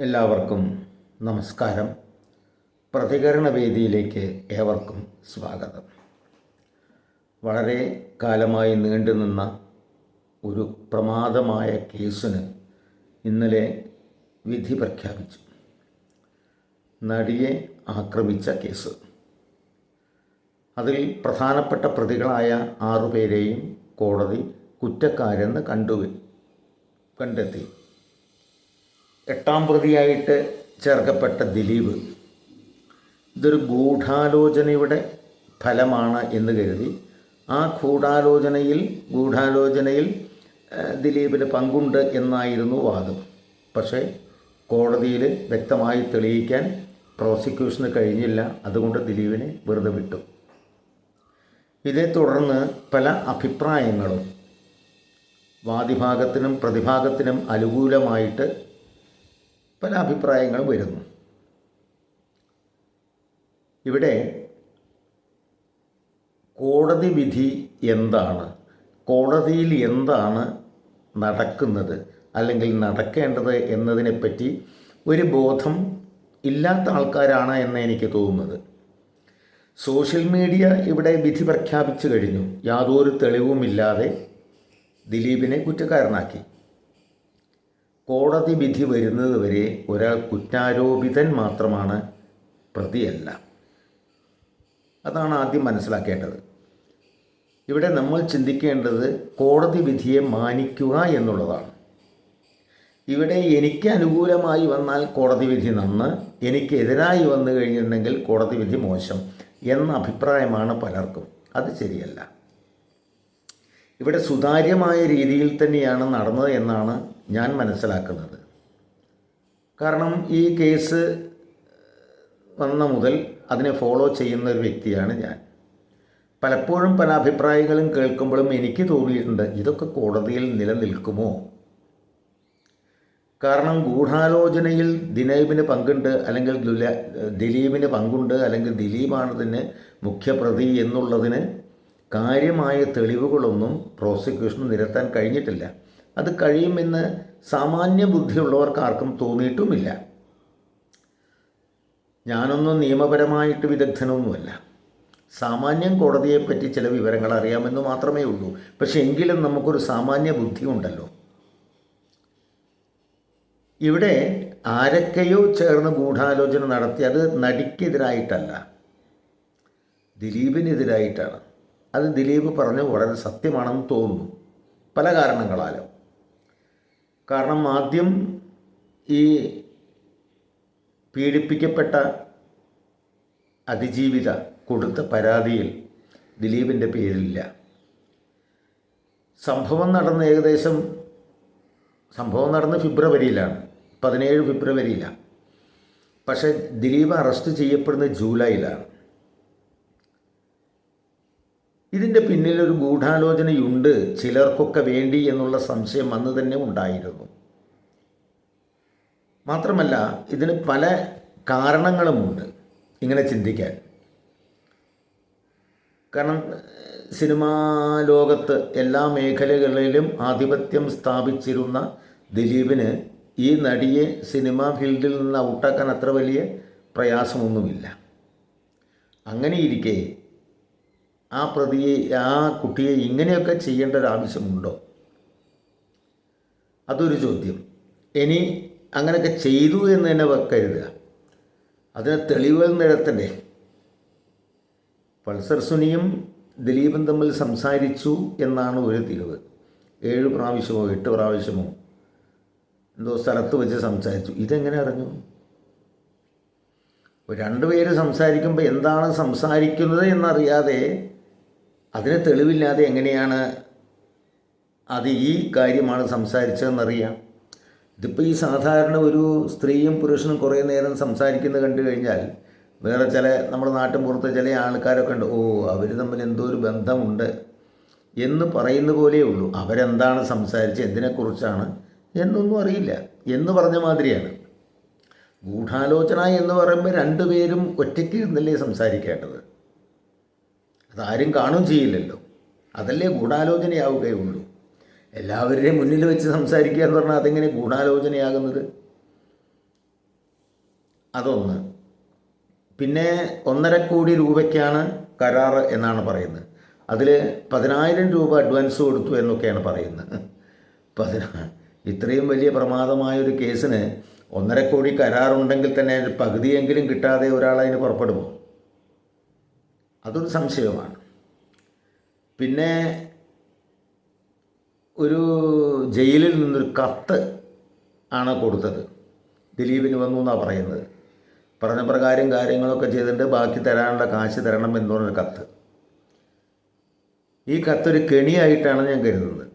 എല്ലാവർക്കും നമസ്കാരം. പ്രതികരണ വേദിയിലേക്ക് ഏവർക്കും സ്വാഗതം. വളരെ കാലമായി നീണ്ടുനിന്ന ഒരു പ്രമാദമായ കേസിന് ഇന്നലെ വിധി പ്രഖ്യാപിച്ചു. നടിയെ ആക്രമിച്ച കേസ്. അതിൽ പ്രധാനപ്പെട്ട പ്രതികളായ ആറുപേരെയും കോടതി കുറ്റക്കാരെന്ന് കണ്ടു കണ്ടെത്തി. എട്ടാം പ്രതിയായിട്ട് ചേർക്കപ്പെട്ട ദിലീപ് ഇതൊരു ഗൂഢാലോചനയുടെ ഫലമാണ് എന്ന് കരുതി. ആ ഗൂഢാലോചനയിൽ ഗൂഢാലോചനയിൽ ദിലീപിന് പങ്കുണ്ട് എന്നായിരുന്നു വാദം. പക്ഷേ കോടതിയിൽ വ്യക്തമായി തെളിയിക്കാൻ പ്രോസിക്യൂഷന് കഴിഞ്ഞില്ല. അതുകൊണ്ട് ദിലീപിനെ വെറുതെ വിട്ടു. ഇതേ തുടർന്ന് പല അഭിപ്രായങ്ങളും വാദിഭാഗത്തിനും പ്രതിഭാഗത്തിനും അനുകൂലമായിട്ട് പല അഭിപ്രായങ്ങളും വരുന്നു. ഇവിടെ കോടതി വിധി എന്താണ്? കോടതിയിൽ എന്താണ് നടക്കുന്നത്? അല്ലെങ്കിൽ നടക്കേണ്ടത് എന്നതിനെപ്പറ്റി ഒരു ബോധം ഇല്ലാത്ത ആൾക്കാരാണ് എന്ന് എനിക്ക് തോന്നുന്നത്. സോഷ്യൽ മീഡിയ ഇവിടെ വിധി പ്രഖ്യാപിച്ചു കഴിഞ്ഞു. യാതൊരു തെളിവുമില്ലാതെ ദിലീപിനെ കുറ്റക്കാരനാക്കി. കോടതി വിധി വരുന്നത് വരെ ഒരാൾ കുറ്റാരോപിതൻ മാത്രമാണ് പ്രതിയല്ല. അതാണ് ആദ്യം മനസ്സിലാക്കേണ്ടത്. ഇവിടെ നമ്മൾ ചിന്തിക്കേണ്ടത് കോടതി വിധിയെ മാനിക്കുക എന്നുള്ളതാണ്. ഇവിടെ എനിക്ക് അനുകൂലമായി വന്നാൽ കോടതി വിധി നന്ന് എനിക്കെതിരായി വന്നു കഴിഞ്ഞിട്ടുണ്ടെങ്കിൽ കോടതി വിധി മോശം എന്ന അഭിപ്രായമാണ് പലർക്കും. അത് ശരിയല്ല. ഇവിടെ സുതാര്യമായ രീതിയിൽ തന്നെയാണ് നടന്നത് എന്നാണ് ഞാൻ മനസ്സിലാക്കുന്നത്. കാരണം ഈ കേസ് വന്ന മുതൽ അതിനെ ഫോളോ ചെയ്യുന്ന ഒരു വ്യക്തിയാണ് ഞാൻ. പലപ്പോഴും പല അഭിപ്രായങ്ങളും കേൾക്കുമ്പോഴും എനിക്ക് തോന്നിയിട്ടുണ്ട് ഇതൊക്കെ കോടതിയിൽ നിലനിൽക്കുമോ? കാരണം ഗൂഢാലോചനയിൽ ദിനീപിന് പങ്കുണ്ട് അല്ലെങ്കിൽ ദുല- ദിലീപിന് പങ്കുണ്ട് അല്ലെങ്കിൽ ദിലീപാണ് തന്നെ മുഖ്യപ്രതി എന്നുള്ളതിന് കാര്യമായ തെളിവുകളൊന്നും പ്രോസിക്യൂഷന് നിരത്താൻ കഴിഞ്ഞിട്ടില്ല. അത് കഴിയുമെന്ന് സാമാന്യ ബുദ്ധിയുള്ളവർക്ക് ആർക്കും തോന്നിയിട്ടുമില്ല. ഞാനൊന്നും നിയമപരമായിട്ട് വിദഗ്ധനൊന്നുമല്ല. സാമാന്യം കോടതിയെപ്പറ്റി ചില വിവരങ്ങൾ അറിയാമെന്ന് മാത്രമേ ഉള്ളൂ. പക്ഷെ എങ്കിലും നമുക്കൊരു സാമാന്യ ബുദ്ധി ഉണ്ടല്ലോ. ഇവിടെ ആരൊക്കെയോ ചേർന്ന് ഗൂഢാലോചന നടത്തി അത് നടിക്കെതിരായിട്ടല്ല. ദിലീപിനെതിരായിട്ടാണ്. അത് ദിലീപ് പറഞ്ഞു വളരെ സത്യമാണെന്ന് തോന്നുന്നു. പല കാരണങ്ങളാലും. കാരണം ആദ്യം ഈ പീഡിപ്പിക്കപ്പെട്ട അതിജീവിത കൊടുത്ത പരാതിയിൽ ദിലീപിന്റെ പേരില്ല സംഭവം നടന്ന ഏകദേശം സംഭവം നടന്ന് ഫെബ്രുവരിയിലാണ് പതിനേഴ് ഫെബ്രുവരിയിലാണ്. പക്ഷേ ദിലീപ് അറസ്റ്റ് ചെയ്യപ്പെടുന്നത് ജൂലൈയിലാണ്. ഇതിന്റെ പിന്നിലൊരു ഗൂഢാലോചനയുണ്ട്. ചിലർക്കൊക്കെ വേണ്ടി എന്നുള്ള സംശയം അന്ന് തന്നെ ഉണ്ടായിരുന്നു. മാത്രമല്ല ഇതിന് പല കാരണങ്ങളുമുണ്ട് ഇങ്ങനെ ചിന്തിക്കാൻ. കാരണം സിനിമാ ലോകത്ത് എല്ലാ മേഖലകളിലും ആധിപത്യം സ്ഥാപിച്ചിരുന്ന ദിലീപിന് ഈ നടിയെ സിനിമാ ഫീൽഡിൽ നിന്ന് ഔട്ടാക്കാൻ അത്ര വലിയ പ്രയാസമൊന്നുമില്ല. അങ്ങനെയിരിക്കെ ആ പ്രതിയെ ആ കുട്ടിയെ ഇങ്ങനെയൊക്കെ ചെയ്യേണ്ട ഒരു ആവശ്യമുണ്ടോ? അതൊരു ചോദ്യം. ഇനി അങ്ങനെയൊക്കെ ചെയ്തു എന്ന് തന്നെ കരുതുക അതിന് തെളിവുകൾ നിരത്തണ്ടേ പൾസർ സുനിയും ദിലീപും തമ്മിൽ സംസാരിച്ചു എന്നാണ് ഒരു തെളിവ്. ഏഴ് പ്രാവശ്യമോ എട്ട് പ്രാവശ്യമോ എന്തോ സ്ഥലത്ത് വെച്ച് സംസാരിച്ചു. ഇതെങ്ങനെ അറിഞ്ഞു? രണ്ടുപേര് സംസാരിക്കുമ്പോൾ എന്താണ് സംസാരിക്കുന്നത് എന്നറിയാതെ അതിന് തെളിവില്ലാതെ എങ്ങനെയാണ് അത് ഈ കാര്യമാണ് സംസാരിച്ചതെന്നറിയാം. ഇതിപ്പോൾ ഈ സാധാരണ ഒരു സ്ത്രീയും പുരുഷനും കുറേ നേരം സംസാരിക്കുന്നത് കണ്ടു കഴിഞ്ഞാൽ വേറെ ചില നമ്മുടെ നാട്ടിൻ പുറത്ത് ചില ആൾക്കാരൊക്കെ ഉണ്ട് ഓ അവർ തമ്മിൽ എന്തോ ഒരു ബന്ധമുണ്ട് എന്ന് പറയുന്ന പോലെയേ ഉള്ളൂ. അവരെന്താണ് സംസാരിച്ച് എന്തിനെക്കുറിച്ചാണ് എന്നൊന്നും അറിയില്ല. എന്ന് പറഞ്ഞ മാതിരിയാണ്. ഗൂഢാലോചന എന്ന് പറയുമ്പോൾ രണ്ടുപേരും ഒറ്റയ്ക്ക് ഇരുന്നല്ലേ സംസാരിക്കേണ്ടത്. അതാരും കാണുകയും ചെയ്യില്ലല്ലോ. അതല്ലേ ഗൂഢാലോചനയാവുകയുള്ളൂ. എല്ലാവരുടെയും മുന്നിൽ വെച്ച് സംസാരിക്കുക എന്ന് പറഞ്ഞാൽ അതെങ്ങനെ ഗൂഢാലോചനയാകുന്നത്? അതൊന്ന്. പിന്നെ ഒന്നര കോടി രൂപയ്ക്കാണ് കരാർ എന്നാണ് പറയുന്നത്. അതിൽ പതിനായിരം രൂപ അഡ്വാൻസ് കൊടുത്തു എന്നൊക്കെയാണ് പറയുന്നത്. പതിനാ ഇത്രയും വലിയ പ്രമാദമായ ഒരു കേസിന് ഒന്നര കോടി കരാറുണ്ടെങ്കിൽ തന്നെ പകുതിയെങ്കിലും കിട്ടാതെ ഒരാൾ അതിന് പുറപ്പെടുമോ? അതൊരു സംശയമാണ് പിന്നെ ഒരു ജയിലിൽ നിന്നൊരു കത്ത് ആണ് കൊടുത്തത്. ദിലീപിന് വന്നു എന്നാണ് പറയുന്നത്. പറഞ്ഞ പ്രകാരം കാര്യങ്ങളൊക്കെ ചെയ്തിട്ട് ബാക്കി തരാനുള്ള കാശ് തരണം എന്ന് പറഞ്ഞൊരു കത്ത്. ഈ കത്തൊരു കെണിയായിട്ടാണ് ഞാൻ കരുതുന്നത്.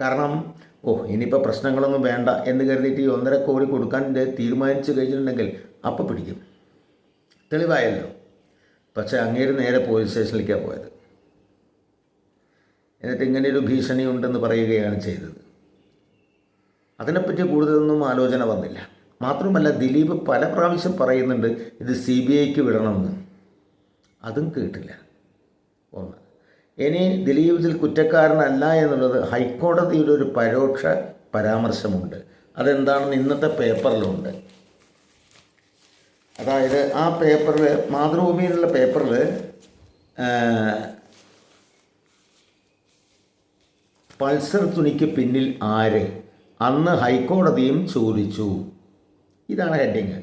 കാരണം ഓ ഇനിയിപ്പോൾ പ്രശ്നങ്ങളൊന്നും വേണ്ട എന്ന് കരുതിയിട്ട് ഈ ഒന്നര കോടി കൊടുക്കാൻ തീരുമാനിച്ചു കഴിഞ്ഞിട്ടുണ്ടെങ്കിൽ അപ്പം പിടിക്കും. തെളിവായല്ലോ. പക്ഷേ അങ്ങേര് നേരെ പോലീസ് സ്റ്റേഷനിലേക്കാണ് പോയത്. എന്നിട്ട് ഇങ്ങനെയൊരു ഭീഷണി ഉണ്ടെന്ന് പറയുകയാണ് ചെയ്തത്. അതിനെപ്പറ്റി കൂടുതലൊന്നും ആലോചന വന്നില്ല. മാത്രമല്ല ദിലീപ് പല പ്രാവശ്യം പറയുന്നുണ്ട് ഇത് സി ബി ഐക്ക് വിടണമെന്ന്. അതും കേട്ടില്ല. ഒന്ന്. ഇനി ദിലീപ് ഇതിൽ കുറ്റക്കാരനല്ല എന്നുള്ളത് ഹൈക്കോടതിയുടെ ഒരു പരോക്ഷ പരാമർശമുണ്ട്. അതെന്താണെന്ന് ഇന്നത്തെ പേപ്പറിലുണ്ട്. അതായത് ആ പേപ്പറിൽ മാതൃഭൂമിയിലുള്ള പേപ്പറിൽ പൾസർ തുണിക്ക് പിന്നിൽ ആര്? അന്ന് ഹൈക്കോടതിയും ചോദിച്ചു. ഇതാണ് ഹെഡിങ്.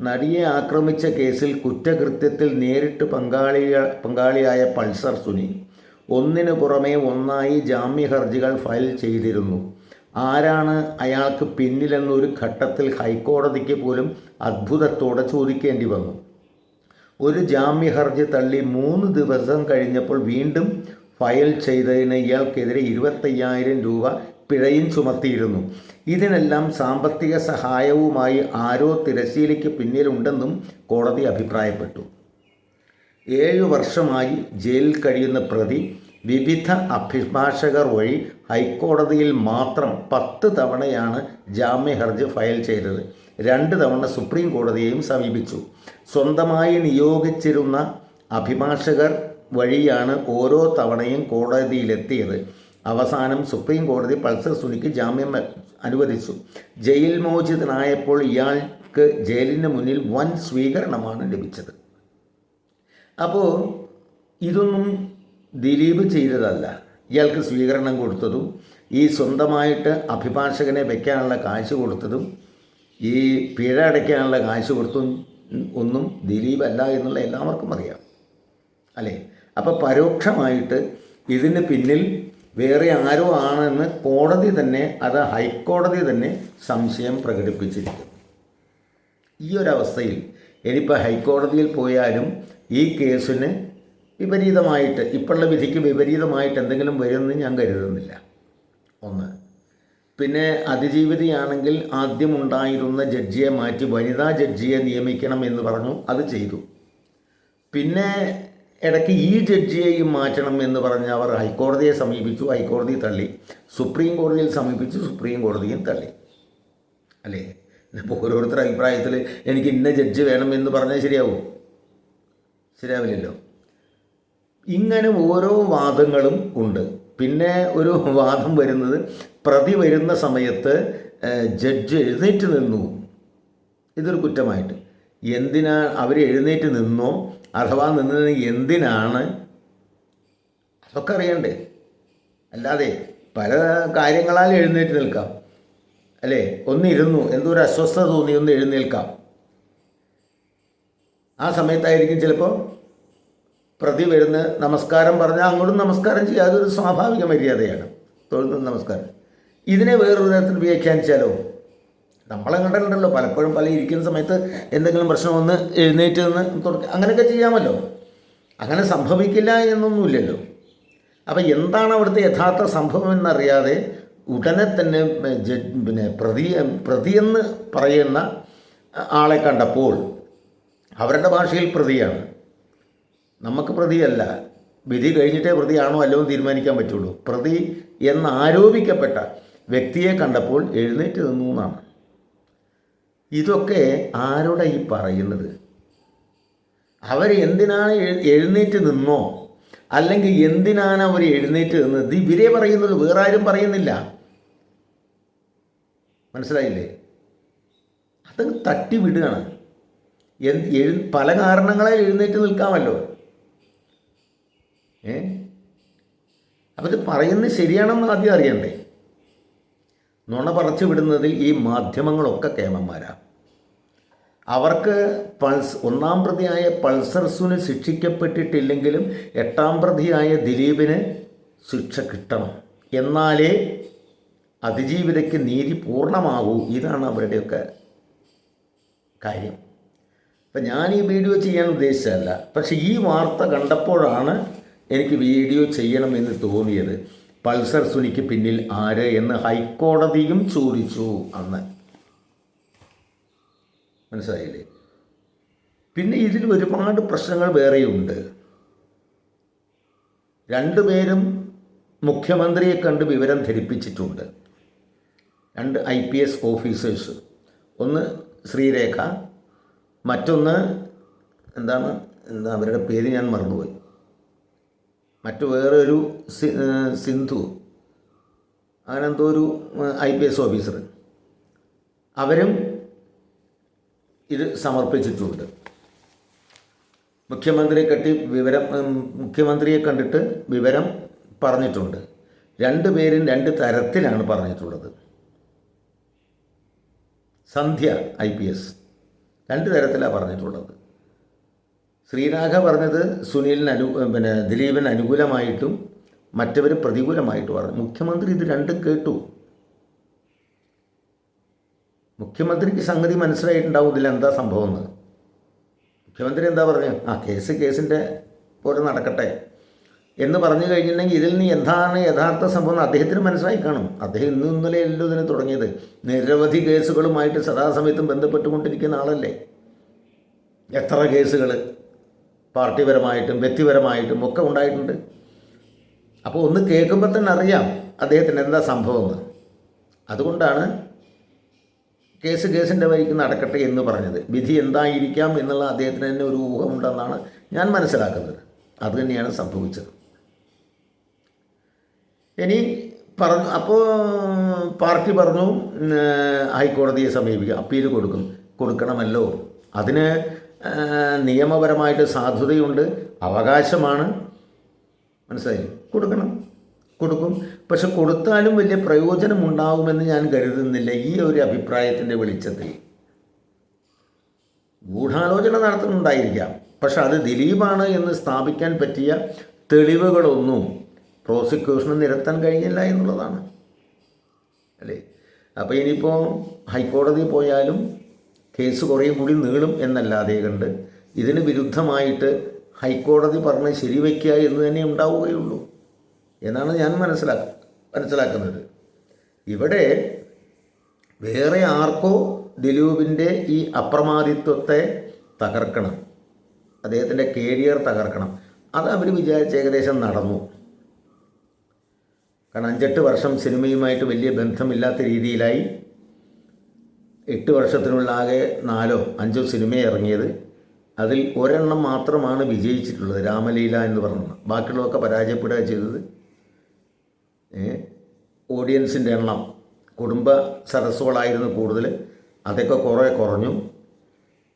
നടിയെ ആക്രമിച്ച കേസിൽ കുറ്റകൃത്യത്തിൽ നേരിട്ട് പങ്കാളിയ പങ്കാളിയായ പൾസർ സുനി ഒന്നിനു പുറമെ ഒന്നായി ജാമ്യ ഹർജികൾ ഫയൽ ചെയ്തിരുന്നു. ആരാണ് അയാൾക്ക് പിന്നിലെന്നൊരു ഘട്ടത്തിൽ ഹൈക്കോടതിക്ക് പോലും അത്ഭുതത്തോടെ ചോദിക്കേണ്ടി വന്നു. ഒരു ജാമ്യ ഹർജി തള്ളി മൂന്ന് ദിവസം കഴിഞ്ഞപ്പോൾ വീണ്ടും ഫയൽ ചെയ്തതിന് ഇയാൾക്കെതിരെ ഇരുപത്തയ്യായിരം രൂപ പിഴയും ചുമത്തിയിരുന്നു. ഇതിനെല്ലാം സാമ്പത്തിക സഹായവുമായി ആരോ തിരശ്ശീലയ്ക്ക് പിന്നിലുണ്ടെന്നും കോടതി അഭിപ്രായപ്പെട്ടു. ഏഴു വർഷമായി ജയിലിൽ കഴിയുന്ന പ്രതി വിവിധ അഭിഭാഷകർ വഴി ഹൈക്കോടതിയിൽ മാത്രം പത്ത് തവണയാണ് ജാമ്യ ഹർജി ഫയൽ ചെയ്തത്. രണ്ട് തവണ സുപ്രീം കോടതിയെയും സമീപിച്ചു. സ്വന്തമായി നിയോഗിച്ചിരുന്ന അഭിഭാഷകർ വഴിയാണ് ഓരോ തവണയും കോടതിയിലെത്തിയത്. അവസാനം സുപ്രീം കോടതി പൾസർ സുനിക്ക് ജാമ്യം അനുവദിച്ചു. ജയിൽ മോചിതനായപ്പോൾ ഇയാൾക്ക് ജയിലിന് മുന്നിൽ വൻ സ്വീകരണമാണ് ലഭിച്ചത്. അപ്പോൾ ഇതൊന്നും ദിലീപ് ചെയ്തതല്ല. ഇയാൾക്ക് സ്വീകരണം കൊടുത്തതും ഈ സ്വന്തമായിട്ട് അഭിഭാഷകനെ വയ്ക്കാനുള്ള കാശ് കൊടുത്തതും ഈ പിഴ അടയ്ക്കാനുള്ള കാശ് കൊടുത്തും ഒന്നും ദിലീപ് അല്ല എന്നുള്ള എല്ലാവർക്കും അറിയാം. അല്ലേ? അപ്പോൾ പരോക്ഷമായിട്ട് ഇതിന് പിന്നിൽ വേറെ ആരോ ആണെന്ന് കോടതി തന്നെ അത് ഹൈക്കോടതി തന്നെ സംശയം പ്രകടിപ്പിച്ചിരിക്കുന്നു. ഈ ഒരവസ്ഥയിൽ ഇനിയിപ്പോൾ ഹൈക്കോടതിയിൽ പോയാലും ഈ കേസിന് വിപരീതമായിട്ട് ഇപ്പോഴുള്ള വിധിക്ക് വിപരീതമായിട്ട് എന്തെങ്കിലും വരുമെന്ന് ഞാൻ കരുതുന്നില്ല. ഒന്ന്. പിന്നെ അതിജീവിതയാണെങ്കിൽ ആദ്യം ഉണ്ടായിരുന്ന ജഡ്ജിയെ മാറ്റി വനിതാ ജഡ്ജിയെ നിയമിക്കണം എന്ന് പറഞ്ഞു അത് ചെയ്തു. പിന്നെ ഇടയ്ക്ക് ഈ ജഡ്ജിയെയും മാറ്റണം എന്ന് പറഞ്ഞ് അവർ ഹൈക്കോടതിയെ സമീപിച്ചു ഹൈക്കോടതി തള്ളി. സുപ്രീം കോടതിയിൽ സമീപിച്ചു സുപ്രീം കോടതിയും തള്ളി. അല്ലേ? ഇപ്പോൾ ഓരോരുത്തരുടെ അഭിപ്രായത്തിൽ എനിക്ക് ഇന്ന ജഡ്ജ് വേണം എന്ന് പറഞ്ഞാൽ ശരിയാവുമോ ശരിയാവില്ലല്ലോ. ഇങ്ങനെ ഓരോ വാദങ്ങളും ഉണ്ട്. പിന്നെ ഒരു വാദം വരുന്നത് പ്രതി വരുന്ന സമയത്ത് ജഡ്ജ് എഴുന്നേറ്റ് നിന്നു. ഇതൊരു കുറ്റമായിട്ട്. എന്തിനാണ് അവർ എഴുന്നേറ്റ് നിന്നോ? അഥവാ നിന്നത് എന്തിനാണ്? അതൊക്കെ അറിയണ്ടേ. അല്ലാതെ പല കാര്യങ്ങളാൽ എഴുന്നേറ്റ് നിൽക്കാം. അല്ലേ? ഒന്നിരുന്നു. എന്തോ ഒരു അസ്വസ്ഥത തോന്നി ഒന്ന് എഴുന്നേൽക്കാം. ആ സമയത്തായിരിക്കും ചിലപ്പോൾ പ്രതി വരുന്ന നമസ്കാരം പറഞ്ഞാൽ അങ്ങോട്ടും നമസ്കാരം ചെയ്യുക ഒരു സ്വാഭാവിക മര്യാദയാണ്. തൊഴുന്ന നമസ്കാരം. ഇതിനെ വേറൊരു തരത്തിൽ വ്യാഖ്യാനിച്ചാലോ? നമ്മളെ കണ്ടിട്ടുണ്ടല്ലോ പലപ്പോഴും പല ഇരിക്കുന്ന സമയത്ത് എന്തെങ്കിലും പ്രശ്നം വന്ന് എഴുന്നേറ്റ് നിന്ന് തുറക്കുക അങ്ങനെയൊക്കെ ചെയ്യാമല്ലോ. അങ്ങനെ സംഭവിക്കില്ല എന്നൊന്നുമില്ലല്ലോ. അപ്പം എന്താണ് അവിടുത്തെ യഥാർത്ഥ സംഭവം എന്നറിയാതെ ഉടനെ തന്നെ പിന്നെ പ്രതി പ്രതിയെന്ന് പറയുന്ന ആളെ കണ്ടപ്പോൾ അവരുടെ ഭാഷയിൽ പ്രതിയാണ്. നമുക്ക് പ്രതിയല്ല. വിധി കഴിഞ്ഞിട്ടേ പ്രതിയാണോ അല്ലോ എന്ന് തീരുമാനിക്കാൻ പറ്റുള്ളൂ. പ്രതി എന്ന് ആരോപിക്കപ്പെട്ട വ്യക്തിയെ കണ്ടപ്പോൾ എഴുന്നേറ്റ് നിന്നു എന്നാണ്. ഇതൊക്കെ ആരോടെ ഈ പറയുന്നത്? അവർ എന്തിനാണ് എഴുന്നേറ്റ് നിന്നോ? അല്ലെങ്കിൽ എന്തിനാണ് അവർ എഴുന്നേറ്റ് നിന്നത്? ഇവരെ പറയുന്നുള്ളൂ വേറെ ആരും പറയുന്നില്ല. മനസ്സിലായില്ലേ? അത് തട്ടിവിടുകയാണ് എഴു പല കാരണങ്ങളാൽ എഴുന്നേറ്റ് നിൽക്കാമല്ലോ. ഏ? അപ്പം ഇത് പറയുന്നത് ശരിയാണെന്ന് ആദ്യം അറിയണ്ടേ? നുണ പറച്ചു വിടുന്നതിൽ ഈ മാധ്യമങ്ങളൊക്കെ കേമന്മാരാണ് അവർക്ക് പൾസ് ഒന്നാം പ്രതിയായ പൾസർ സുന് ശിക്ഷിക്കപ്പെട്ടിട്ടില്ലെങ്കിലും എട്ടാം പ്രതിയായ ദിലീപിന് ശിക്ഷ കിട്ടണം. എന്നാലേ അതിജീവിതയ്ക്ക് നീതി പൂർണമാകൂ. ഇതാണ് അവരുടെയൊക്കെ കാര്യം. അപ്പം ഞാൻ ഈ വീഡിയോ ചെയ്യാൻ ഉദ്ദേശിച്ചതല്ല. പക്ഷേ ഈ വാർത്ത കണ്ടപ്പോഴാണ് എനിക്ക് വീഡിയോ ചെയ്യണമെന്ന് തോന്നിയത് പൾസർ സുനിക്ക് പിന്നിൽ ആര് എന്ന് ഹൈക്കോടതിയും ചോദിച്ചു അന്ന്. മനസ്സിലായില്ലേ? പിന്നെ ഇതിൽ ഒരുപാട് പ്രശ്നങ്ങൾ വേറെയുണ്ട്. രണ്ടുപേരും മുഖ്യമന്ത്രിയെ കണ്ട് വിവരം ധരിപ്പിച്ചിട്ടുണ്ട്. രണ്ട് ഐ പി എസ് ഓഫീസേഴ്സ്. ഒന്ന് ശ്രീരേഖ മറ്റൊന്ന് എന്താണ് എന്താ അവരുടെ പേര് ഞാൻ മറന്നുപോയി. മറ്റു വേറൊരു സിന്ധു അങ്ങനെ എന്തോ ഒരു ഐ പി എസ് ഓഫീസർ. അവരും ഇത് സമർപ്പിച്ചിട്ടുണ്ട്. മുഖ്യമന്ത്രിയെ കെട്ടി വിവരം മുഖ്യമന്ത്രിയെ കണ്ടിട്ട് വിവരം പറഞ്ഞിട്ടുണ്ട്. രണ്ട് പേരും രണ്ട് തരത്തിലാണ് പറഞ്ഞിട്ടുള്ളത്. Sandhya I P S. രണ്ട് തരത്തിലാണ് പറഞ്ഞിട്ടുള്ളത്. ശ്രീരാഘ പറഞ്ഞത് സുനിലിന് അനു പിന്നെ ദിലീപിന് അനുകൂലമായിട്ടും മറ്റവർ പ്രതികൂലമായിട്ടും പറഞ്ഞു. മുഖ്യമന്ത്രി ഇത് രണ്ടും കേട്ടു. മുഖ്യമന്ത്രിക്ക് സംഗതി മനസ്സിലായിട്ടുണ്ടാവും ഇതിൽ എന്താ സംഭവം എന്ന് മുഖ്യമന്ത്രി എന്താ പറഞ്ഞു? ആ കേസ് കേസിന്റെ പോലെ നടക്കട്ടെ എന്ന് പറഞ്ഞു കഴിഞ്ഞിട്ടുണ്ടെങ്കിൽ ഇതിൽ നിന്ന് എന്താണ് യഥാർത്ഥ സംഭവം അദ്ദേഹത്തിന് മനസ്സിലായി കാണും. അദ്ദേഹം ഇന്നും ഇന്നലെ അല്ലല്ലോ ഇതിന് തുടങ്ങിയത്. നിരവധി കേസുകളുമായിട്ട് സദാസമയത്തും ബന്ധപ്പെട്ടുകൊണ്ടിരിക്കുന്ന ആളല്ലേ? എത്ര കേസുകൾ പാർട്ടിപരമായിട്ടും വ്യക്തിപരമായിട്ടും ഒക്കെ ഉണ്ടായിട്ടുണ്ട്. അപ്പോൾ ഒന്ന് കേൾക്കുമ്പോൾ തന്നെ അറിയാം അദ്ദേഹത്തിന് എന്താ സംഭവമെന്ന്. അതുകൊണ്ടാണ് കേസ് കേസിന്റെ വഴിക്ക് നടക്കട്ടെ എന്ന് പറഞ്ഞത്. വിധി എന്തായിരിക്കാം എന്നുള്ള അദ്ദേഹത്തിന് തന്നെ ഒരു ഊഹമുണ്ടെന്നാണ് ഞാൻ മനസ്സിലാക്കുന്നത്. അത് തന്നെയാണ് സംഭവിച്ചത്. ഇനി പറഞ്ഞു അപ്പോൾ പാർട്ടി പറഞ്ഞു ഹൈക്കോടതിയെ സമീപിക്കുക അപ്പീൽ കൊടുക്കും കൊടുക്കണമല്ലോ. അതിന് നിയമപരമായിട്ട് സാധുതയുണ്ട്. അവകാശമാണ്. മനസ്സിലായി? കൊടുക്കണം. കൊടുക്കും. പക്ഷെ കൊടുത്താലും വലിയ പ്രയോജനം ഉണ്ടാവുമെന്ന് ഞാൻ കരുതുന്നില്ല. ഈ ഒരു അഭിപ്രായത്തിന്റെ വെളിച്ചത്തിൽ. ഗൂഢാലോചന നടത്തുന്നുണ്ടായിരിക്കാം. പക്ഷെ അത് ദിലീപാണ് എന്ന് സ്ഥാപിക്കാൻ പറ്റിയ തെളിവുകളൊന്നും പ്രോസിക്യൂഷന് നിരത്താൻ കഴിഞ്ഞില്ല എന്നുള്ളതാണ്. അല്ലേ? അപ്പോൾ ഇനിയിപ്പോൾ ഹൈക്കോടതി പോയാലും കേസ് കുറേ കൂടി നീളും എന്നല്ലാതെ കണ്ട് ഇതിന് വിരുദ്ധമായിട്ട് ഹൈക്കോടതി പറഞ്ഞ് ശരിവയ്ക്കുക എന്ന് തന്നെ ഉണ്ടാവുകയുള്ളൂ എന്നാണ് ഞാൻ മനസ്സിലാ മനസ്സിലാക്കുന്നത്. ഇവിടെ വേറെ ആർക്കോ ദിലീപിന്റെ ഈ അപ്രമാദിത്വത്തെ തകർക്കണം. അദ്ദേഹത്തിന്റെ കേരിയർ തകർക്കണം. അത് അവർ വിചാരിച്ച ഏകദേശം നടന്നു. കാരണം അഞ്ചെട്ട് വർഷം സിനിമയുമായിട്ട് വലിയ ബന്ധമില്ലാത്ത രീതിയിലായി എട്ട് വർഷത്തിനുള്ള ആകെ നാലോ അഞ്ചോ സിനിമ ഇറങ്ങിയത് അതിൽ ഒരെണ്ണം മാത്രമാണ് വിജയിച്ചിട്ടുള്ളത് രാമലീല എന്ന് പറഞ്ഞത്. ബാക്കിയുള്ളതൊക്കെ പരാജയപ്പെടുക ചെയ്തത്. ഓഡിയൻസിന്റെ എണ്ണം കുടുംബ സരസ്സുകളായിരുന്നു കൂടുതൽ. അതൊക്കെ കുറേ കുറഞ്ഞു.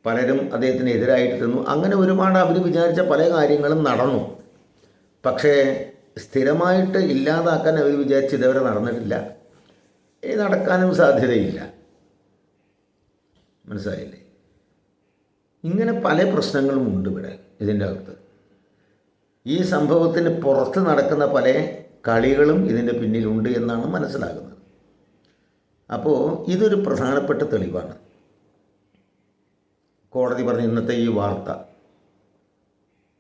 പലരും അദ്ദേഹത്തിന് എതിരായിട്ട് നിന്നു. അങ്ങനെ ഒരുപാട് അവർ വിചാരിച്ച പല കാര്യങ്ങളും നടന്നു. പക്ഷേ സ്ഥിരമായിട്ട് ഇല്ലാതാക്കാൻ അവർ വിചാരിച്ച് ഇതുവരെ നടന്നിട്ടില്ല. നടക്കാനും സാധ്യതയില്ല. മനസ്സിലായില്ലേ? ഇങ്ങനെ പല പ്രശ്നങ്ങളും ഉണ്ട് ഇവിടെ ഇതിന്റെ അകത്ത്. ഈ സംഭവത്തിന് പുറത്ത് നടക്കുന്ന പല കളികളും ഇതിന്റെ പിന്നിലുണ്ട് എന്നാണ് മനസ്സിലാകുന്നത്. അപ്പോൾ ഇതൊരു പ്രധാനപ്പെട്ട തെളിവാണ്. കോടതി പറഞ്ഞ ഇന്നത്തെ ഈ വാർത്ത.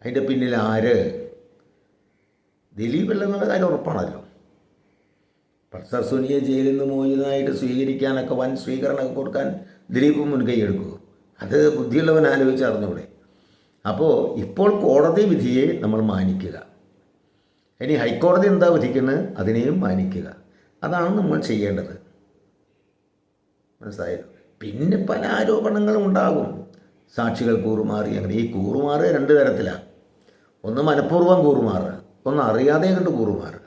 അതിന്റെ പിന്നിൽ ആര്? ദിലീപ് എന്നുള്ള കാര്യം ഉറപ്പാണല്ലോ. പൾസർ സുനിയെ ജയിലിൽ നിന്ന് മോചിതനായിട്ട് സ്വീകരിക്കാനൊക്കെ വൻ സ്വീകരണമൊക്കെ കൊടുക്കാൻ ദിലീപ് മുൻകൈ എടുക്കുമോ അത് ബുദ്ധിയുള്ളവൻ ആലോചിച്ച് അറിഞ്ഞൂടെ അപ്പോൾ ഇപ്പോൾ കോടതി വിധിയെ നമ്മൾ മാനിക്കുക. ഇനി ഹൈക്കോടതി എന്താ വിധിക്കുന്നത്? അതിനെയും മാനിക്കുക. അതാണ് നമ്മൾ ചെയ്യേണ്ടത്. മനസ്സിലായല്ലോ പിന്നെ പല ആരോപണങ്ങളും ഉണ്ടാകും. സാക്ഷികൾ കൂറുമാറി. അങ്ങനെ ഈ കൂറുമാറ് രണ്ട് തരത്തിലാണ് ഒന്ന് മനഃപൂർവം കൂറുമാറ് ഒന്ന് അറിയാതെ കണ്ട് കൂറുമാറ്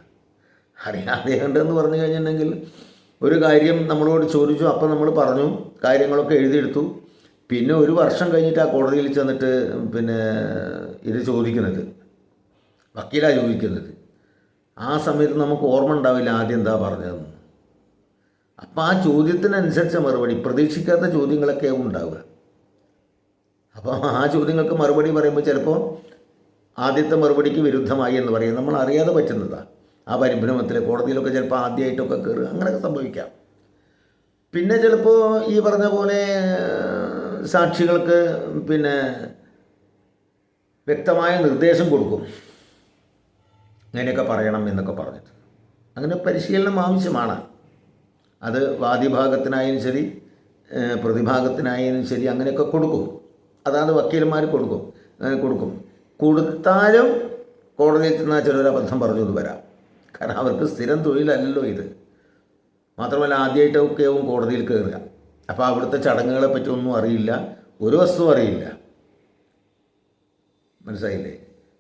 അറിയാതെ കണ്ടെന്ന് പറഞ്ഞു കഴിഞ്ഞിട്ടുണ്ടെങ്കിൽ ഒരു കാര്യം നമ്മളോട് ചോദിച്ചു അപ്പം നമ്മൾ പറഞ്ഞു കാര്യങ്ങളൊക്കെ എഴുതിയെടുത്തു. പിന്നെ ഒരു വർഷം കഴിഞ്ഞിട്ട് ആ കോടതിയിൽ ചെന്നിട്ട് പിന്നെ ഇത് ചോദിക്കുന്നത്. വക്കീലാണ് ചോദിക്കുന്നത്. ആ സമയത്ത് നമുക്ക് ഓർമ്മ ഉണ്ടാവില്ല ആദ്യം എന്താ പറഞ്ഞതെന്ന്. അപ്പം ആ ചോദ്യത്തിനനുസരിച്ച മറുപടി പ്രതീക്ഷിക്കാത്ത ചോദ്യങ്ങളൊക്കെ ഉണ്ടാവുക. അപ്പം ആ ചോദ്യങ്ങൾക്ക് മറുപടി പറയുമ്പോൾ ചിലപ്പോൾ ആദ്യത്തെ മറുപടിക്ക് വിരുദ്ധമായി എന്ന് പറയും. നമ്മൾ അറിയാതെ പറ്റുന്നതാണ് ആ പരിഭ്രമത്തിൽ കോടതിയിലൊക്കെ ചിലപ്പോൾ ആദ്യമായിട്ടൊക്കെ കയറുക അങ്ങനെയൊക്കെ സംഭവിക്കാം. പിന്നെ ചിലപ്പോൾ ഈ പറഞ്ഞ പോലെ സാക്ഷികൾക്ക് പിന്നെ വ്യക്തമായ നിർദ്ദേശം കൊടുക്കും. അങ്ങനെയൊക്കെ പറയണം എന്നൊക്കെ പറഞ്ഞിട്ട്. അങ്ങനെ പരിശീലനം ആവശ്യമാണ്. അത് വാദിഭാഗത്തിനായാലും ശരി പ്രതിഭാഗത്തിനായാലും ശരി അങ്ങനെയൊക്കെ കൊടുക്കും. അതാത് വക്കീലന്മാർ കൊടുക്കും. കൊടുക്കും. കൊടുത്താലും കോടതിയിൽ ചെന്നാൽ ചിലർ അബദ്ധം പറഞ്ഞു എന്ന് വരാം. കാരണം അവർക്ക് സ്ഥിരം തൊഴിലല്ലല്ലോ ഇത്. മാത്രമല്ല ആദ്യമായിട്ടൊക്കെ ആവും കോടതിയിൽ കയറുക അപ്പോൾ അവിടുത്തെ ചടങ്ങുകളെ പറ്റി ഒന്നും അറിയില്ല. ഒരു വസ്തുവും അറിയില്ല. മനസ്സിലായില്ലേ?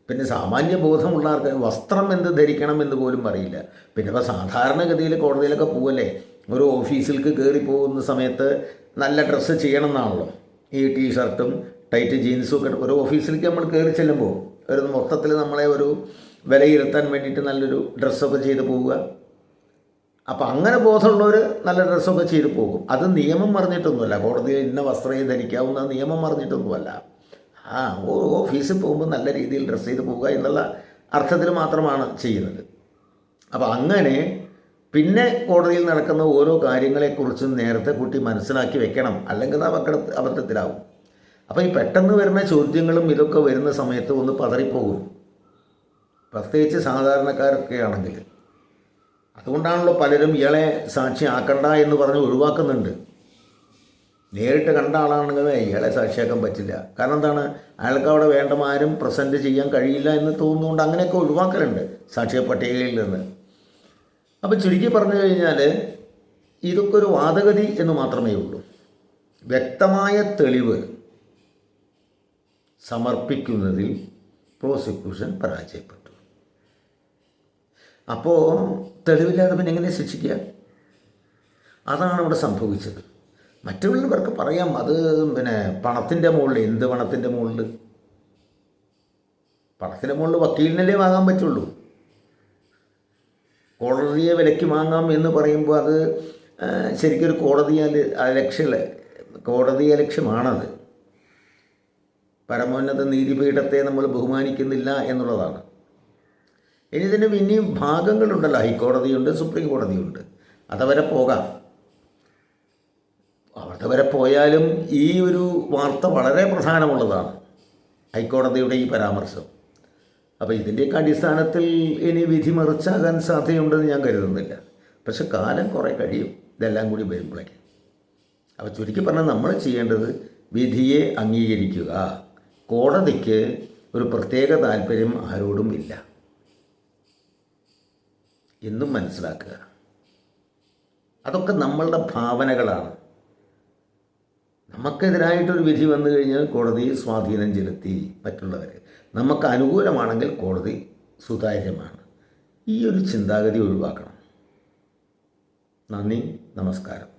പിന്നെ സാമാന്യ ബോധമുള്ള ആൾക്ക് വസ്ത്രം എന്ത് ധരിക്കണം എന്ന് പോലും അറിയില്ല പിന്നെ ഇപ്പോൾ സാധാരണഗതിയിൽ കോടതിയിലൊക്കെ പോവല്ലേ? ഒരു ഓഫീസിലേക്ക് കയറി പോകുന്ന സമയത്ത് നല്ല ഡ്രസ്സ് ചെയ്യണം എന്നാണല്ലോ ഈ ടീ ഷർട്ടും ടൈറ്റ് ജീൻസും ഒക്കെ ഒരു ഓഫീസിലേക്ക് നമ്മൾ കയറി ചെല്ലുമ്പോൾ ഒരു മൊത്തത്തിൽ നമ്മളെ ഒരു വിലയിരുത്താൻ വേണ്ടിയിട്ട് നല്ലൊരു ഡ്രസ്സൊക്കെ ചെയ്ത് പോവുക. അപ്പോൾ അങ്ങനെ ബോധമുള്ളവർ നല്ല ഡ്രസ്സൊക്കെ ചെയ്ത് പോകും. അത് നിയമം പറഞ്ഞിട്ടൊന്നുമല്ല. കോടതി ഇന്ന വസ്ത്രം ധരിക്കാവുന്ന നിയമം പറഞ്ഞിട്ടൊന്നുമല്ല. ആ ഓഫീസിൽ പോകുമ്പോൾ നല്ല രീതിയിൽ ഡ്രസ്സ് ചെയ്ത് പോവുക എന്നുള്ള അർത്ഥത്തിൽ മാത്രമാണ് ചെയ്യുന്നത്. അപ്പോൾ അങ്ങനെ പിന്നെ കോടതിയിൽ നടക്കുന്ന ഓരോ കാര്യങ്ങളെക്കുറിച്ചും നേരത്തെ കുട്ടി മനസ്സിലാക്കി വെക്കണം. അല്ലെങ്കിൽ അപകട അബദ്ധത്തിലാവും. അപ്പോൾ ഈ പെട്ടെന്ന് വരുന്ന ചോദ്യങ്ങളും ഇതൊക്കെ വരുന്ന സമയത്ത് ഒന്ന് പതറിപ്പോകും. പ്രത്യേകിച്ച് സാധാരണക്കാരൊക്കെ ആണെങ്കിൽ അതുകൊണ്ടാണല്ലോ പലരും ഇയാളെ സാക്ഷിയാക്കണ്ട എന്ന് പറഞ്ഞ് ഒഴിവാക്കുന്നുണ്ട്. നേരിട്ട് കണ്ട ആളാണെങ്കിൽ ഇയാളെ സാക്ഷിയാക്കാൻ പറ്റില്ല. കാരണം എന്താണ്? അയാൾക്ക് അവിടെ വേണ്ടമാരും പ്രസന്റ് ചെയ്യാൻ കഴിയില്ല എന്ന് തോന്നുന്നുകൊണ്ട് അങ്ങനെയൊക്കെ ഒഴിവാക്കലുണ്ട് സാക്ഷിയ പട്ടികയിൽ നിന്ന്. അപ്പോൾ ചുരുക്കി പറഞ്ഞു കഴിഞ്ഞാൽ ഇതൊക്കെ ഒരു വാദഗതി എന്ന് മാത്രമേ ഉള്ളൂ. വ്യക്തമായ തെളിവ് സമർപ്പിക്കുന്നതിൽ പ്രോസിക്യൂഷൻ പരാജയപ്പെട്ടു. അപ്പോൾ തെളിവില്ലാതെ പിന്നെ എങ്ങനെ ശിക്ഷിക്കുക? അതാണ് ഇവിടെ സംഭവിച്ചത്. മറ്റുള്ളവർക്ക് പറയാം അത് പിന്നെ പണത്തിന്റെ മുകളിൽ എന്ത് പണത്തിന്റെ മുകളിൽ? പണത്തിന്റെ മുകളിൽ വക്കീലിനല്ലേ വാങ്ങാൻ പറ്റുള്ളൂ. കോടതിയെ വിലയ്ക്ക് വാങ്ങാം എന്ന് പറയുമ്പോൾ അത് ശരിക്കും ശരിക്കൊരു കോടതിയാൽ ലക്ഷ്യമല്ല കോടതിയ ലക്ഷ്യമാണത് പരമോന്നത നീതിപീഠത്തെ നമ്മൾ ബഹുമാനിക്കുന്നില്ല എന്നുള്ളതാണ്. ഇനി ഇതിന് പിന്നെയും ഭാഗങ്ങളുണ്ടല്ലോ. ഹൈക്കോടതിയുണ്ട് സുപ്രീം കോടതിയുണ്ട്. അതവരെ പോകാം. അവിടെ വരെ പോയാലും ഈ ഒരു വാർത്ത വളരെ പ്രധാനമുള്ളതാണ്. ഹൈക്കോടതിയുടെ ഈ പരാമർശം. അപ്പോൾ ഇതിന്റെയൊക്കെ അടിസ്ഥാനത്തിൽ ഇനി വിധി മറിച്ചാകാൻ സാധ്യതയുണ്ടെന്ന് ഞാൻ കരുതുന്നില്ല. പക്ഷെ കാലം കുറേ കഴിയും. ഇതെല്ലാം കൂടി വരുമ്പോഴേക്ക്. അപ്പോൾ ചുരുക്കി പറഞ്ഞാൽ നമ്മൾ ചെയ്യേണ്ടത് വിധിയെ അംഗീകരിക്കുക. കോടതിക്ക് ഒരു പ്രത്യേക താല്പര്യം ആരോടും ഇല്ല. എന്നും മനസ്സിലാക്കുക. അതൊക്കെ നമ്മളുടെ ഭാവനകളാണ്. നമുക്കെതിരായിട്ടൊരു വിധി വന്നു കഴിഞ്ഞാൽ കോടതി സ്വാധീനം ചെലുത്തി മറ്റുള്ളവർ നമുക്ക് അനുകൂലമാണെങ്കിൽ കോടതി സുതാര്യമാണ്. ഈ ഒരു ചിന്താഗതി ഒഴിവാക്കണം. നന്ദി നമസ്കാരം.